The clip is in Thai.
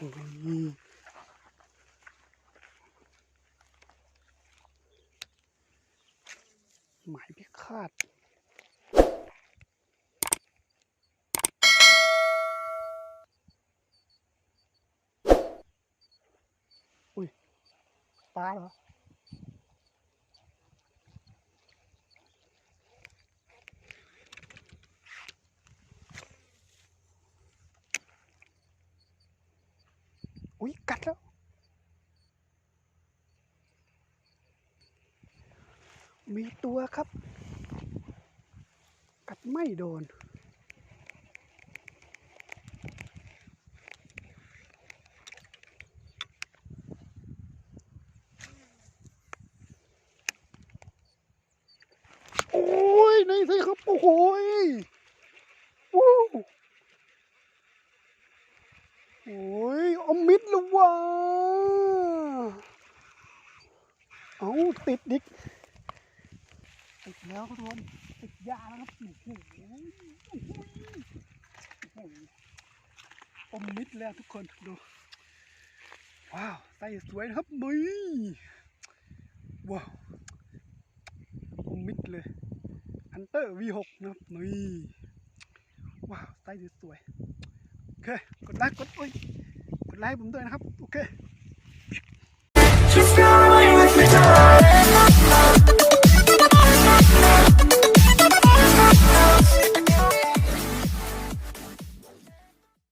หมายพิฆาตอุ้ยปลาเหรอ อุ้ยกัดแล้ว มีตัวครับ กัดไม่โดน โอ้ยในสิครับ โอ้โหยวู้โอ้ยอมมิดแล้วว่ะเอาติดดิกติดแล้วทุกคนติดยาแล้วครับโอ้โหโอ้โหอมมิดแล้วทุกคนดูว้าวใส่สวยครับมึยว้าวอมมิดเลยอันเตอร์ V6 นะครับนี่ว้าวไส้สวยโอเคกดไลค์กดโอ้ย ดไลค์ผมด้วยนะครับ โอเค